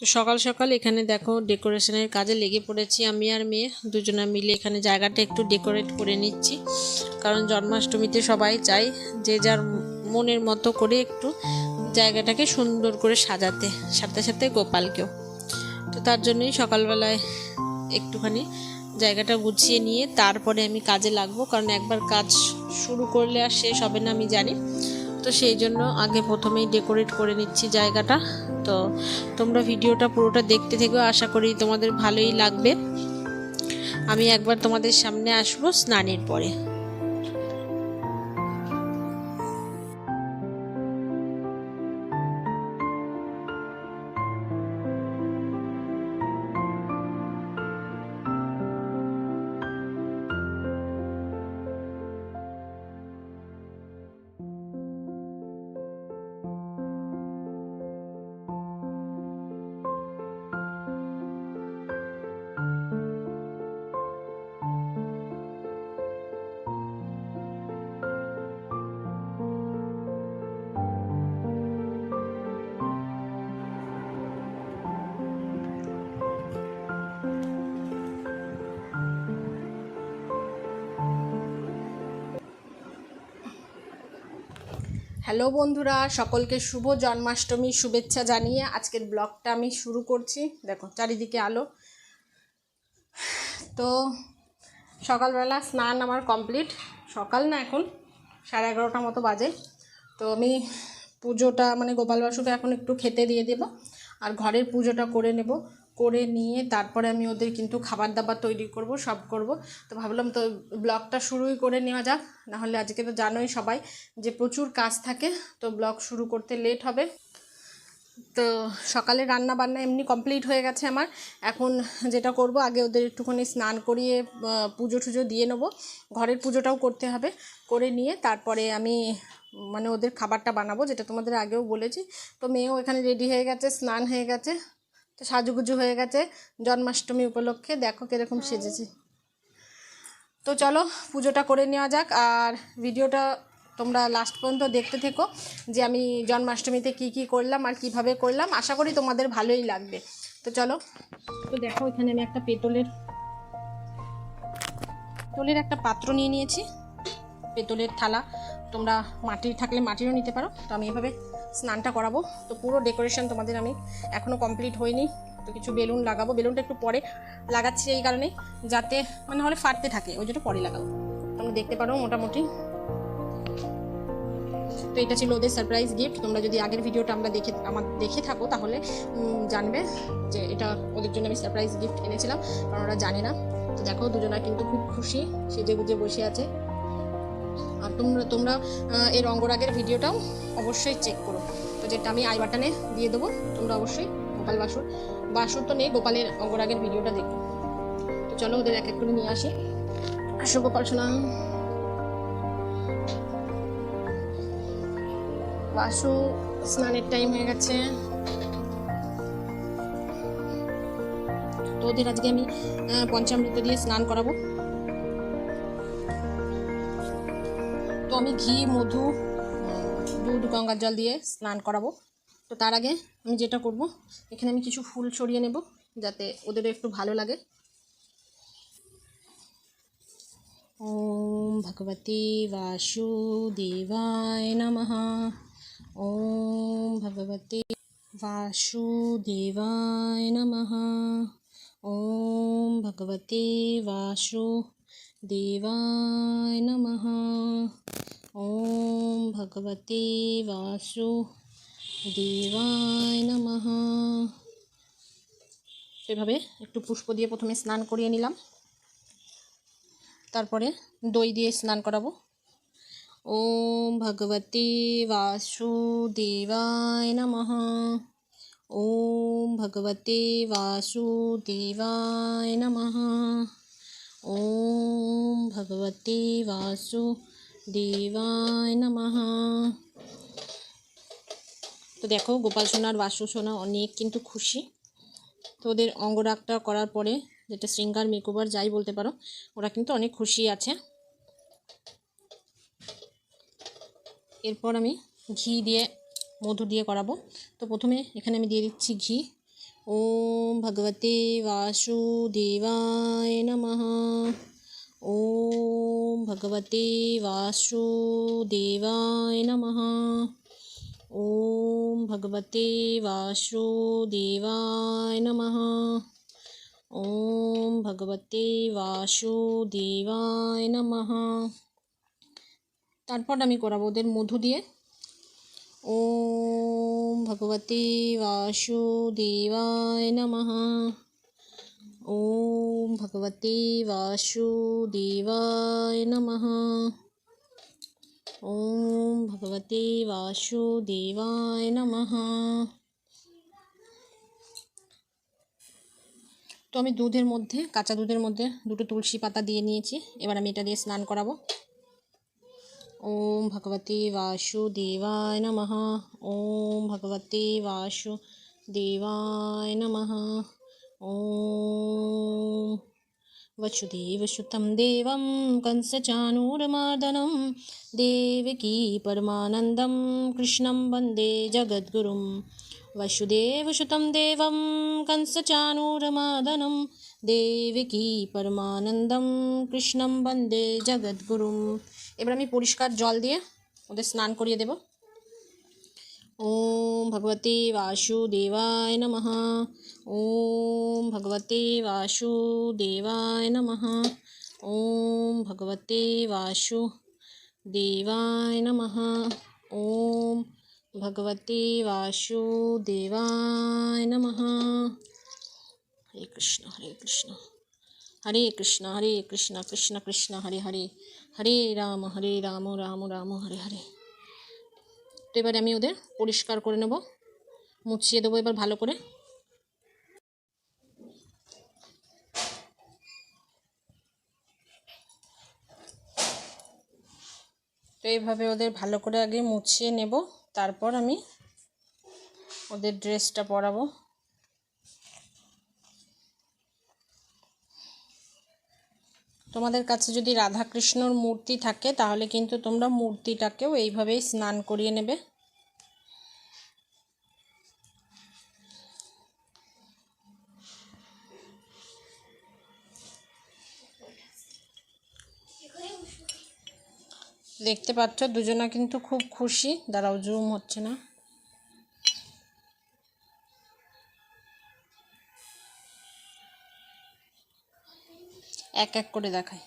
তো সকাল সকাল এখানে দেখো ডেকোরেশনের কাজে লেগে পড়েছি আমি আর মেয়ে দুজনা মিলে। এখানে জায়গাটা একটু ডেকোরেট করে নিচ্ছি। কারণ জন্মাষ্টমীতে সবাই চায় যে যার মনের মতো করে একটু জায়গাটাকে সুন্দর করে সাজাতে। সাথে সাথে গোপালকেও। তো তার জন্যই সকালবেলায় একটুখানি জায়গাটা গুছিয়ে নিয়ে তারপরে আমি কাজে লাগবো। কারণ একবার কাজ শুরু করলে আর শেষ হবে না আমি জানি। তো সেই জন্য আগে প্রথমেই ডেকোরেট করে নিচ্ছি জায়গাটা। তো তোমরা ভিডিওটা পুরোটা দেখতে থেকে, আশা করি তোমাদের ভালোই লাগবে। আমি একবার তোমাদের সামনে আসব স্নানের পরে। হ্যালো বন্ধুরা, সকলকে শুভ জন্মাষ্টমী শুভেচ্ছা জানিয়ে আজকের ব্লগটা আমি শুরু করছি। দেখো, চারিদিকে আলো। তো সকালবেলা স্নান আমার কমপ্লিট। সকাল না এখন, সাড়ে এগারোটা মতো বাজে। তো আমি পুজোটা মানে গোপাল বাসুকে এখন একটু খেতে দিয়ে দেবো, আর ঘরের পুজোটা করে নেব। করে নিয়ে তারপরে আমি ওদের কিন্তু খাবার দাবার তৈরি করব, সব করব। তো ভাবলাম তো ব্লগটা শুরুই করে নেওয়া যাক, নাহলে আজকে তো জানোই সবাই যে প্রচুর কাজ থাকে, তো ব্লগ শুরু করতে লেট হবে। তো সকালে রান্না বান্না এমনি কমপ্লিট হয়ে গেছে আমার। এখন যেটা করব, আগে ওদের একটুখানি স্নান করিয়ে পুজো টুজো দিয়ে নেব। ঘরের পুজোটাও করতে হবে, করে নিয়ে তারপরে আমি মানে ওদের খাবারটা বানাবো, যেটা তোমাদের আগেও বলেছি। তো মেয়েও এখানে রেডি হয়ে গেছে, স্নান হয়ে গেছে। তো সাজুগুজু হয়ে গেছে, জন্মাষ্টমী উপলক্ষে দেখো কীরকম সেজেছি। তো চলো, পুজোটা করে নেওয়া যাক, আর ভিডিওটা তোমরা লাস্ট পর্যন্ত দেখতে থেকো যে আমি জন্মাষ্টমীতে কি কি করলাম আর কীভাবে করলাম। আশা করি তোমাদের ভালোই লাগবে। তো চলো, তো দেখো এখানে আমি একটা পেতলের পেতলের একটা পাত্র নিয়ে নিয়েছি। পেতলের থালা, তোমরা মাটির থাকলে মাটিরও নিতে পারো। তো আমি এভাবে স্নানটা করাবো। তো পুরো ডেকোরেশন তোমাদের আমি এখনও কমপ্লিট হয়নি। তো কিছু বেলুন লাগাবো। বেলুনটা একটু পরে লাগাচ্ছি এই কারণে, যাতে মানে হলে ফাটতে থাকে, ওই জন্য পরে লাগাবো। তোমরা দেখতে পারো মোটামুটি। তো এটা ছিল ওদের সারপ্রাইজ গিফট তোমরা যদি আগের ভিডিওটা আমরা দেখে, আমার দেখে থাকো, তাহলে জানবে যে এটা ওদের জন্য আমি সারপ্রাইজ গিফট এনেছিলাম, কারণ ওরা জানে না। তো দেখো, দুজনা কিন্তু খুব খুশি, সেজে গুজে বসে আছে। আর তোমরা তোমরা এর অঙ্গরাগের ভিডিওটাও অবশ্যই চেক করো। তো যেটা আমি আই বাটনে দিয়ে দেবো, তোমরা অবশ্যই গোপাল বাসুর বাসুর তো নেই, গোপালের অঙ্গরাগের ভিডিওটা দেখো। তো চলো ওদের এক এক করে নিয়ে আসি। আসো গোপাল শোনা বাসু, স্নানের টাইম হয়ে গেছে। তো ওদের আজকে আমি পঞ্চামৃত দিয়ে স্নান করাবো। তো আমি ঘি মধু উম, দুধ গঙ্গার জল দিয়ে স্নান করাবো তো তার আগে আমি যেটা করব এখানে আমি কিছু ফুল ছড়িয়ে নেব যাতে ওদের একটু ভালো লাগে ওম ভগবতী বাসুদেবায় নমঃ ওম ভগবতী वासुदेवाय नमः ॐ भगवते वासुदेवाय नमः ॐ भगवते वासुदेवाय नमः সেভাবে একটু পুষ্প দিয়ে প্রথমে স্নান করিয়ে নিলাম তারপরে দই দিয়ে স্নান করাবো ॐ भगवते वासुदेवाय नमः ॐ भगवते वासुदेवाय नमः ॐ भगवते वासुदेवाय नमः তো দেখো গোপাল সোনার বাসু সোনা অনেক কিন্তু খুশি তো ওদের অঙ্গরাগটা করার পরে যেটা শৃঙ্গার মেকওভার যাই বলতে পারো ওরা কিন্তু অনেক খুশি আছে এরপর আমি ঘি দিয়ে মধু দিয়ে করাবো তো প্রথমে এখানে আমি দিয়ে দিচ্ছি ঘি ॐ भगवते वासुदेवाय नमः ॐ भगवते वासुदेवाय नमः ॐ भगवते वासुदेवाय नमः ॐ भगवते वासुदेवाय नमः তারপর আমি করাবো ওদের মধু দিয়ে ॐ भगवते वासुदेवाय नमः ॐ भगवते वासुदेवाय नमः ॐ भगवते वासुदेवाय नमः তো আমি দুধের মধ্যে কাঁচা দুধের মধ্যে দুটো তুলসী পাতা দিয়ে নিয়েছি এবার আমি এটা দিয়ে স্নান করাবো ॐ भगवते वासुदेवाय नमः। ॐ भगवते वासुदेवाय नमः। ॐ वसुदेवसुतं देवं कंसचाणूरमर्दनं देवकी परमानन्दं कृष्णं वंदे जगद्गुरुं। वसुदेवसुतं देवं कंसचाणूरमर्दनं देवकी परमानन्दं कृष्णं वंदे जगद्गुरुम् এবার আমি পরিষ্কার জল দিয়ে ওদের স্নান করিয়ে দেব। ওম ভগবতে বাসুদেবায় নমঃ। ওম ভগবতে বাসুদেবায় নমঃ। ওম ভগবতে বাসুদেবায় নমঃ। ওম ভগবতে বাসুদেবায় নমঃ। হরে কৃষ্ণ হরে কৃষ্ণ। হরে কৃষ্ণ হরে কৃষ্ণ কৃষ্ণ কৃষ্ণ, হরে হরে। হরে রাম হরে রাম রাম রাম, হরে হরে। তো এবারে আমি ওদের পরিষ্কার করে নেব, মুছিয়ে দেবো এবার ভালো করে। তো এইভাবে ওদের ভালো করে আগে মুছিয়ে নেব, তারপর আমি ওদের ড্রেসটা পরাবো। তোমাদের কাছে যদি রাধাকৃষ্ণর মূর্তি থাকে, তাহলে কিন্তু তোমরা মূর্তিটাকেও এইভাবেই স্নান করিয়ে নেবে। দেখতে পাচ্ছ, দুজনা কিন্তু খুব খুশি। দাঁড়াও জুম হচ্ছে না। এক এক করে দেখাই।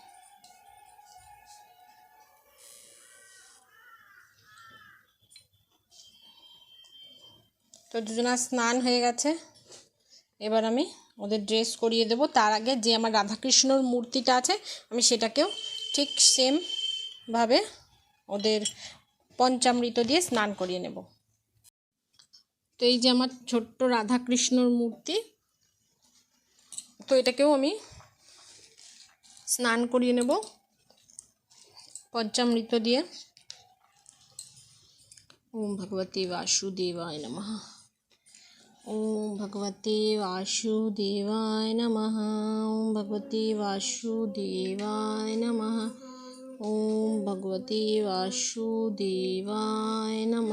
তো দুজনা স্নান হয়ে গেছে। এবার আমি ওদের ড্রেস করিয়ে দেব। তার আগে যে আমার রাধাকৃষ্ণর মূর্তিটা আছে, আমি সেটাকেও ঠিক সেমভাবে ওদের পঞ্চামৃত দিয়ে স্নান করিয়ে নেব। তো এই যে আমার ছোট্ট রাধাকৃষ্ণর মূর্তি, তো এটাকেও আমি स्नान करिएब पंचामृत दिए ओम भगवती वासुदेवाय नम ओम भगवते वासुदेवाय नम ओम भगवती वासुदेवाय नम ओम भगवती वासुदेवाय नम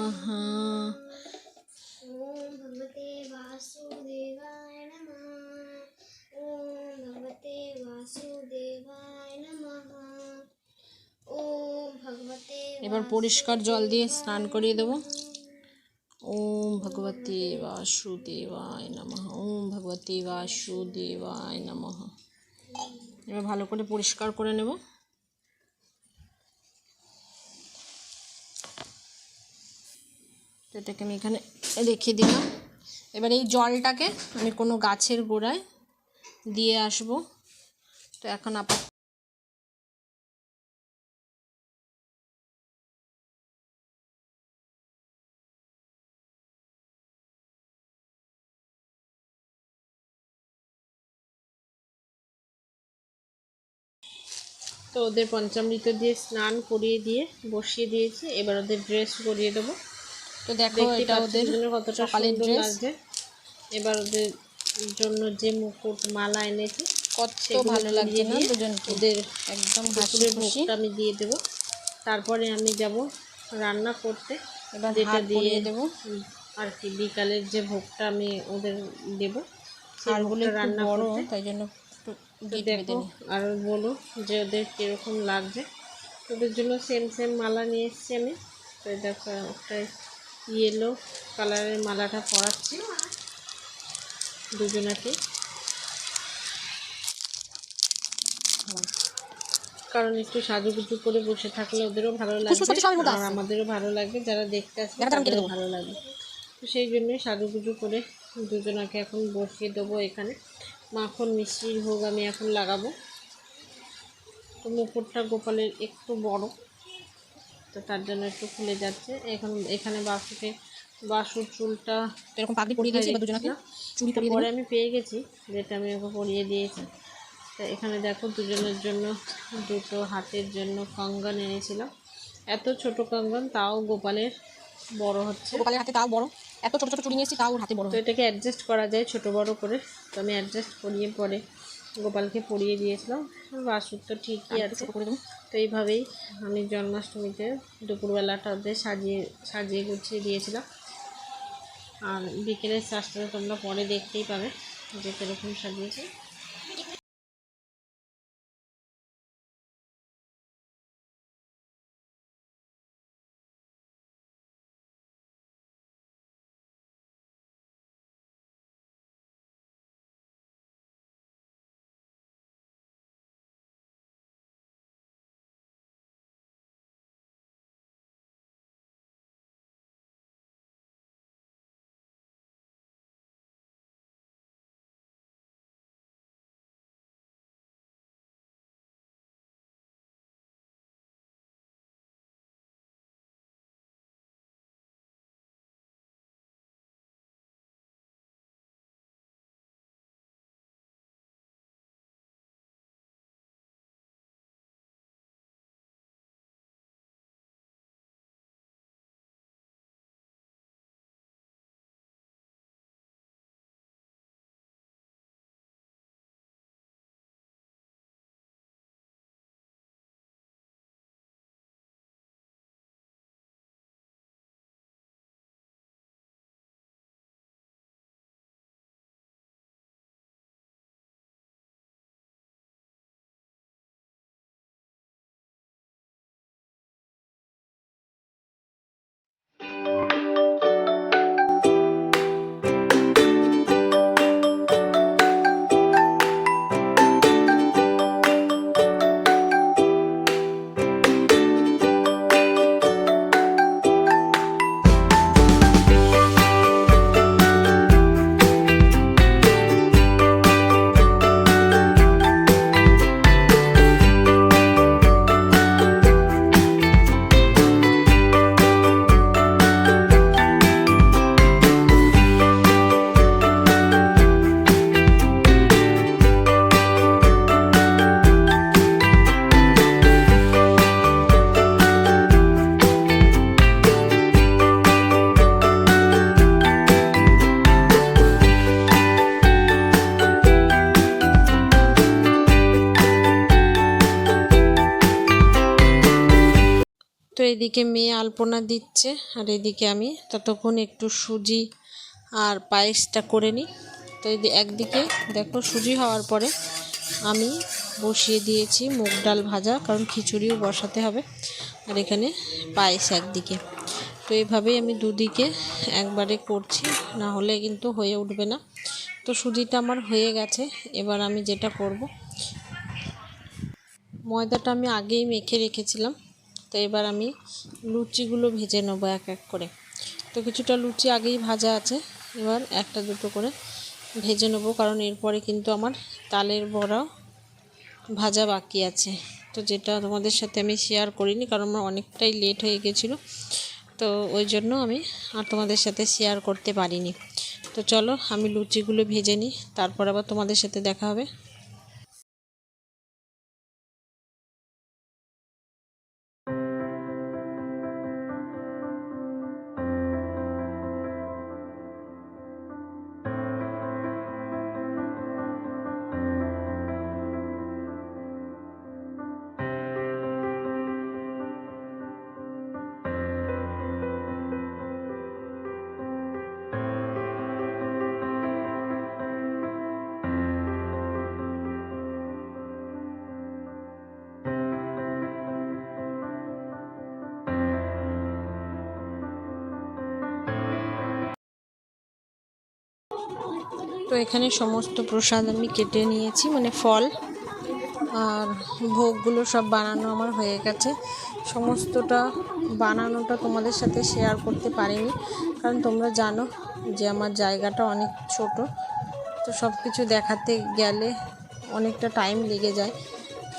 ओम भगवती वासुदेव এবার পরিষ্কার জল দিয়ে স্নান করিয়ে দেবো। ওম ভগবতে বাসুদেবায় নমঃ। ওম ভগবতে বাসুদেবায় নমঃ। এবার ভালো করে পরিষ্কার করে নেব। এটাকে আমি এখানে রেখে দিলাম। এবার এই জলটাকে আমি কোনো গাছের গোড়ায় দিয়ে আসব। তো এখন আপাতত তো ওদের পঞ্চামৃত দিয়ে স্নান করিয়ে দিয়ে বসিয়ে দিয়েছি। এবার ওদের ড্রেস করিয়ে দেবো। তো দেখো এটা ওদের কতটা সকালের ড্রেস এবার ওদের জন্য যে মুকুট মালা এনেছি কত ভালো লাগছে না? দুজনকে ওদের একদম হাসি দুপুরের ভোগটা আমি দিয়ে দেবো। তারপরে আমি যাব রান্না করতে। এবার যেটা দিয়ে দেবো। আর কি বিকালের যে ভোগটা আমি ওদের দেব হাড়গুলো রান্না বড় তাই জন্য দেখো আর বলো যে ওদের কীরকম লাগছে। ওদের জন্য সেম সেম মালা নিয়ে এসেছি আমি। তো দেখো একটা ইয়েলো কালারের মালাটা পরাচ্ছি। দুজনাকে। কারণ একটু সাজুগুজু করে বসে থাকলে ওদেরও ভালো লাগবে আর আমাদেরও ভালো লাগবে যারা দেখতে আসবে কেটে তাদেরও ভালো লাগবে। তো সেই জন্যই সাজুগুজু করে দুজনাকে এখন বসিয়ে দেবো এখানে। মাখন মিষ্টির ভোগ আমি এখন লাগাবো। তো মুকুটটা গোপালের একটু বড় তো তার জন্য একটু খুলে যাচ্ছে। এখন এখানে বাসুকে বাসুর চুলটা এরকম পাগড়ি পরিয়ে দিয়েছি দুজনকে? চুড়ি পরে আমি পেয়ে গেছি যেটা আমি ওকে পরিয়ে দিয়েছি। তো এখানে দেখো দুজনের জন্য দুটো হাতের জন্য কঙ্গন এনেছিলাম এত ছোট কঙ্গন তাও গোপালের বড় হচ্ছে। গোপালের হাতে তাও বড়। এত ছোট ছোট চুড়ি নিয়েছি তাও হাতে বড় তো এটাকে অ্যাডজাস্ট করা যায় ছোট বড় করে। তো আমি অ্যাডজাস্ট করিয়ে পরে গোপালকে পরিয়ে দিয়েছিলাম। বাসুর তো ঠিকই আছে। ছোট করে দেবো। তো এইভাবেই আমি জন্মাষ্টমীতে দুপুরবেলাটা ওদের সাজিয়ে সাজিয়ে গুছিয়ে দিয়েছিলাম। আর বিকেলের চাষটা তোমরা পরে দেখতেই পাবে যে কীরকম সাজিয়েছি। তো এদিকে মেয়ে আলপনা দিচ্ছে, আর এদিকে আমি। ততক্ষণ একটু সুজি আর পায়েসটা করে নিই। তো একদিকে দেখো সুজি হওয়ার পরে আমি বসিয়ে দিয়েছি মুগ ডাল ভাজা, কারণ খিচুড়িও বসাতে হবে। আর এখানে পায়েস একদিকে। তো এইভাবেই আমি দুদিকে একবারে করছি, না হলে কিন্তু হয়ে উঠবে না। তো সুজিটা আমার হয়ে গেছে, এবার আমি যেটা করব, ময়দাটা আমি আগেই মেখে রেখেছিলাম। তো এবার আমি লুচিগুলো ভেজে নেব এক এক করে। তো কিছুটা লুচি আগেই ভাজা আছে, এবার একটা দুটো করে ভেজে নেব, কারণ এরপরে কিন্তু আমার তালের বড়া ভাজা বাকি আছে। তো যেটা তোমাদের সাথে আমি শেয়ার করিনি, কারণ আমার অনেকটাই লেট হয়ে গেছিল। তো ওই জন্য আমি আর তোমাদের সাথে শেয়ার করতে পারিনি। তো চলো আমি লুচিগুলো ভেজে নিই, তারপর আবার তোমাদের সাথে দেখা হবে। তো এখানে সমস্ত প্রসাদ আমি কেটে নিয়েছি মানে ফল আর ভোগগুলো সব বানানো আমার হয়ে গেছে। সমস্তটা বানানোটা তোমাদের সাথে শেয়ার করতে পারিনি, কারণ তোমরা জানো যে আমার জায়গাটা অনেক ছোট, তো সব কিছু দেখাতে গেলে অনেকটা টাইম লেগে যায়।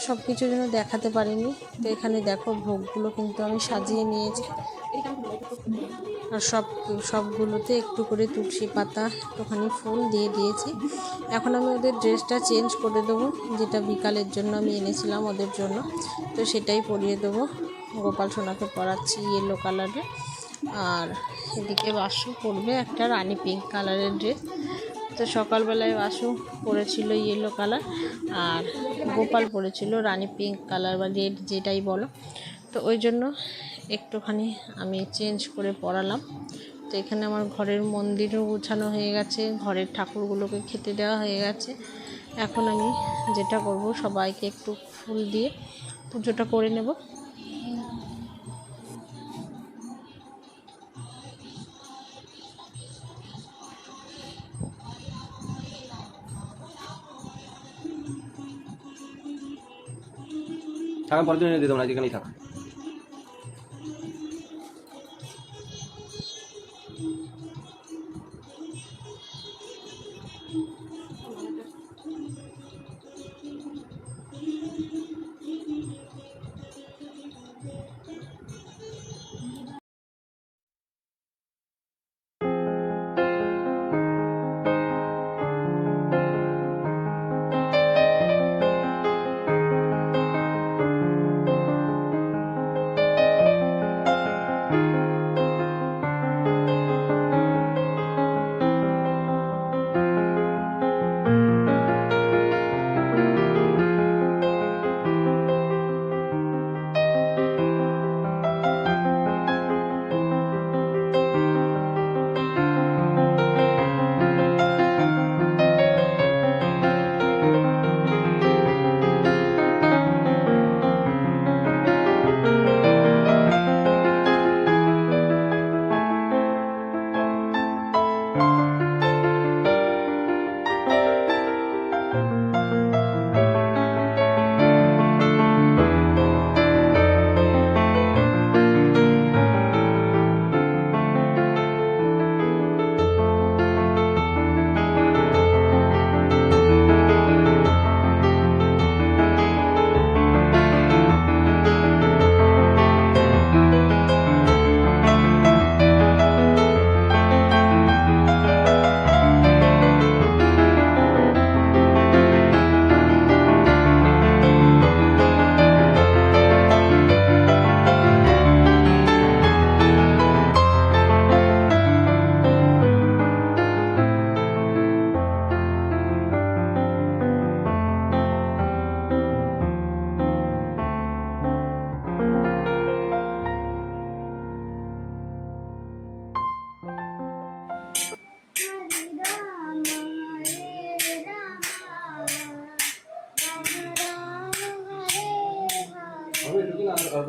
সব কিছু যেন দেখাতে পারিনি, তো এখানে দেখো ভোগগুলো কিন্তু আমি সাজিয়ে নিয়েছি। আর সব, সবগুলোতে একটু করে তুলসী পাতা, একটুখানি ফুল দিয়ে দিয়েছি। এখন আমি ওদের ড্রেসটা চেঞ্জ করে দেবো, যেটা বিকালের জন্য আমি এনেছিলাম ওদের জন্য। তো সেটাই পরিয়ে দেবো। গোপাল সোনাকে পরাচ্ছি ইয়েলো কালারের আর এদিকে বাসু পরবে একটা রানী পিঙ্ক কালারের ড্রেস তো সকালবেলায় বাসু পরেছিল ইয়েলো কালার আর গোপাল পরেছিল রানী পিঙ্ক কালার বা রেড যেটাই বলো। তো ওই জন্য একটুখানি আমি চেঞ্জ করে পড়ালাম। তো এখানে আমার ঘরের মন্দিরও গুছানো হয়ে গেছে, ঘরের ঠাকুরগুলোকে খেতে দেওয়া হয়ে গেছে। এখন আমি যেটা করব, সবাইকে একটু ফুল দিয়ে পুজোটা করে নেব। থাকা পরের দিন এনে দিয়ে না যেখানেই থাক।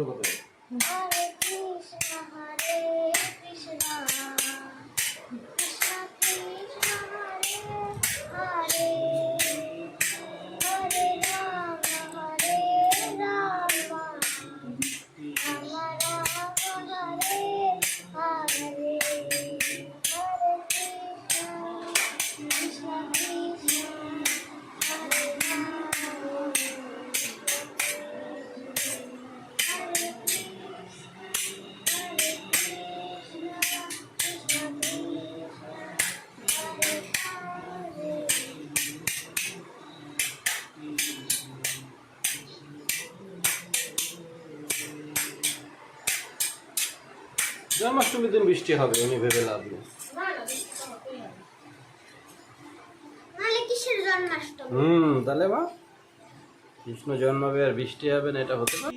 হরে জন্মাষ্টমীর দিন বৃষ্টি হবে উনি ভেবে লাভ নেই। হুম তাহলে বা কৃষ্ণ জন্মাবে আর বৃষ্টি হবে না এটা হতে পারে।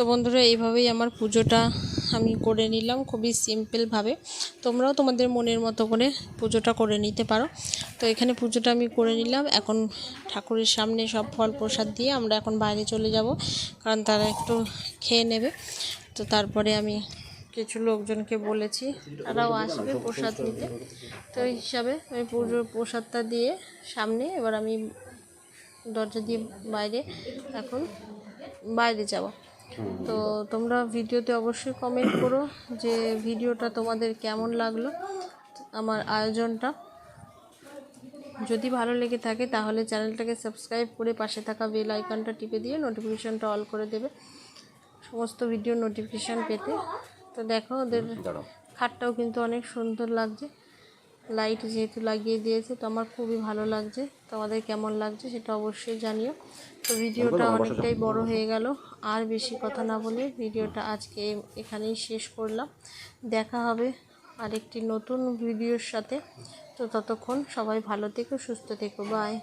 তো বন্ধুরা, এইভাবেই আমার পুজোটা আমি করে নিলাম খুবই সিম্পলভাবে। তোমরাও তোমাদের মনের মতো করে পুজোটা করে নিতে পারো। তো এখানে পুজোটা আমি করে নিলাম। এখন ঠাকুরের সামনে সব ফল প্রসাদ দিয়ে আমরা এখন বাইরে চলে যাব, কারণ তারা একটু খেয়ে নেবে। তো তারপরে আমি কিছু লোকজনকে বলেছি, তারাও আসবে প্রসাদ নিতে। তো এই হিসাবে আমি পুজোর প্রসাদটা দিয়ে সামনে এবার আমি দরজা দিয়ে বাইরে এখন বাইরে যাব। তো তোমরা ভিডিওতে অবশ্যই কমেন্ট করো যে ভিডিওটা তোমাদের কেমন লাগল আমার আয়োজনটা। যদি ভালো লেগে থাকে তাহলে চ্যানেলটাকে সাবস্ক্রাইব করে পাশে থাকা বেল আইকনটা টিপে দিয়ে নোটিফিকেশনটা অল করে দেবে সমস্ত ভিডিও নোটিফিকেশান পেতে। তো দেখো ওদের খাটটাও কিন্তু অনেক সুন্দর লাগছে। লাইট যেহেতু লাগিয়ে দিয়েছে তো আমার খুবই ভালো লাগছে। তোমাদের কেমন লাগছে সেটা অবশ্যই জানিও। তো ভিডিওটা অনেকটাই বড় হয়ে গেল। আর বেশি কথা না বলে ভিডিওটা আজকে এখানেই শেষ করলাম। দেখা হবে আরেকটি নতুন ভিডিওর সাথে। তো ততক্ষণ সবাই ভালো থেকো সুস্থ থেকো। বাই